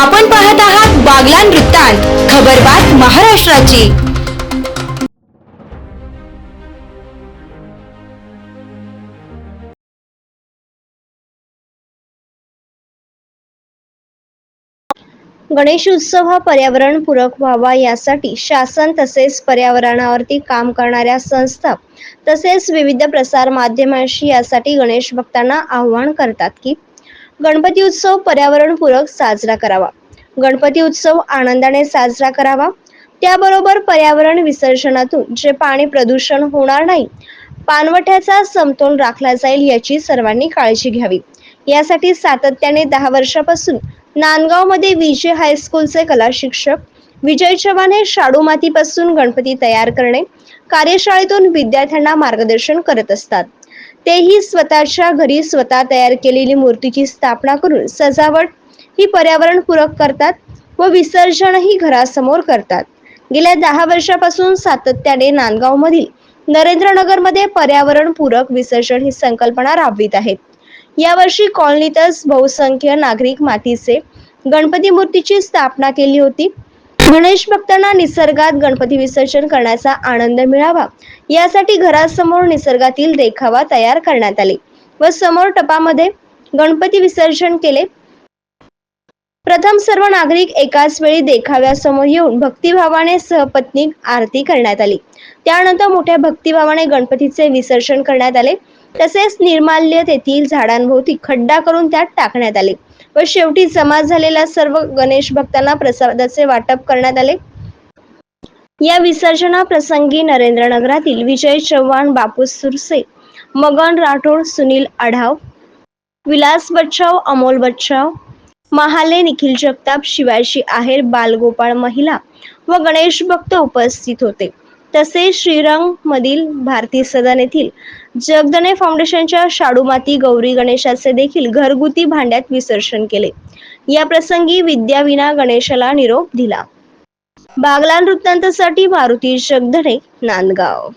आपण पाहत आहात बागलान वृत्तांत खबरबात महाराष्ट्राची. गणेश उत्सव हा पर्यावरणपूरक व्हावा यासाठी शासन तसेच पर्यावरणावरती काम करणाऱ्या संस्था तसेच विविध प्रसार माध्यमांशी यासाठी गणेश भक्तांना आव्हान करतात की गणपती उत्सव पर्यावरणपूरक साजरा करावा. गणपती उत्सव आनंदाने साजरा करावा. त्याबरोबर पर्यावरण विसर्जनातून जे पाणी प्रदूषण होणार नाही पानवठ्याचा समतोल राखला जाईल याची सर्वांनी काळजी घ्यावी. यासाठी सातत्याने दहा वर्षापासून नांदगावमध्ये विजय हायस्कूलचे कला शिक्षक विजय चव्हाण हे शाडू मातीपासून गणपती तयार करणे कार्यशाळेतून विद्यार्थ्यांना मार्गदर्शन करत असतात. तेही स्वतःच्या घरी स्वतः तयार केलेली मूर्तीची स्थापना करून सजावट ही पर्यावरणपूरक करतात व विसर्जनही घरासमोर करतात. गेल्या दहा वर्षापासून सातत्याने नांदगावमधील नरेंद्रनगरमध्ये पर्यावरणपूरक विसर्जन ही संकल्पना राबवित आहेत. यावर्षी कॉलनीतच बहुसंख्य नागरिक मातीचे गणपती मूर्तीची स्थापना केली होती. गणेश भक्तांना निसर्गात गणपती विसर्जन करण्याचा आनंद मिळावा. यासाठी घरासमोर निसर्गातील देखावा तयार करण्यात आले व समोर टपामध्ये गणपती विसर्जन केले. प्रथम सर्व नागरिक एकाच वेळी देखाव्यासमोर येऊन भक्तिभावाने सहपत्नीक आरती करण्यात आली. त्यानंतर मोठ्या भक्तिभावाने गणपतीचे विसर्जन करण्यात आले. तसेच निर्माल्य तेथील झाडांभोवती खड्डा करून त्यात टाकण्यात आले. व शेवटी जमा झालेल्या सर्व गणेश भक्तांना प्रसादाचे वाटप करण्यात आले. या विसर्जना प्रसंगी नरेंद्रनगरातील विजय चव्हाण बापू सुरसे मगन राठोड सुनील आढाव विलास बच्चाव अमोल बच्चाव महाले निखिल जगताप शिवाजी आहेर बालगोपाळ महिला व गणेश भक्त उपस्थित होते. तसेच श्रीरंग मधील भारती सदन येथील जगदने फाउंडेशनच्या शाडूमाती गौरी गणेशाचे देखील घरगुती भांड्यात विसर्जन केले. या प्रसंगी विद्याविना गणेशाला निरोप दिला. बागलान वृत्तांतासाठी मारुती जगधणे नांदगाव.